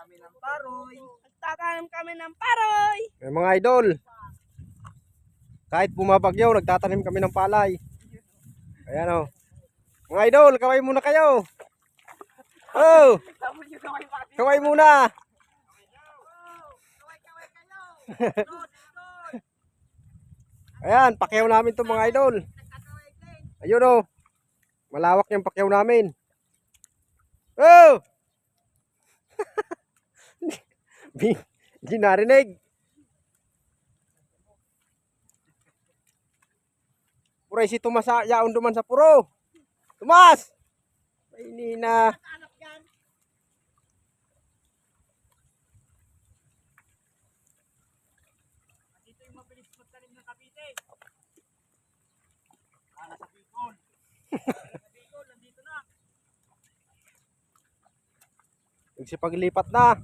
kami ng paroy. Nagtatanim kami ng paroy. May mga idol. Kahit bumabagyo, nagtatanim kami ng palay. Ayan o. Mga idol, kaway muna kayo. Oh, kaway muna. Ayan, pakyaw namin to mga idol. Ayun o. Malawak yung pakyaw namin. Oh! Di, di narinig. Puray si Tomas sa yaon duman sa puro. Tomas! Anak yan. Dito yung mabilis magtanim ng kapite. Para sa Bicol. sa Bicol, nandito na. Nagsipaglipat na.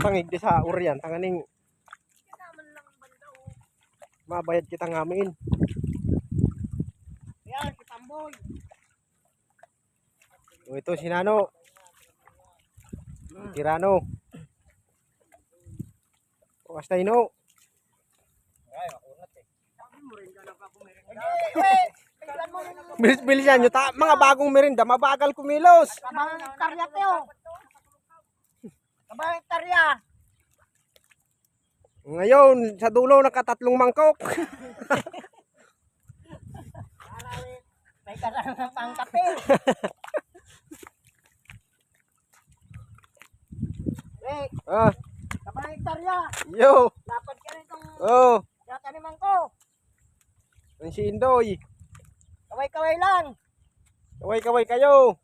Dapat butang igdi sa urian, tanganing Kanaman lang banda oh. mabayad kita ngamin. Yan, si Tamboy. O ito si Nano. Tirano. O hasta ino. Eh, Bilis-bilisan nyo ta. Mga bagong merinda, mabagal kumilos. Kabang hektarya teo. Kabang hektarya. Ngayon, sa dulo nakatatlong mangkok. May karang ng pangkape. Eh, ah, kabang hektarya. yo. Dapat ka rin itong Oh, tataniman ko. ang si Indoy. Kaway-kaway lang. Kaway-kaway kayo.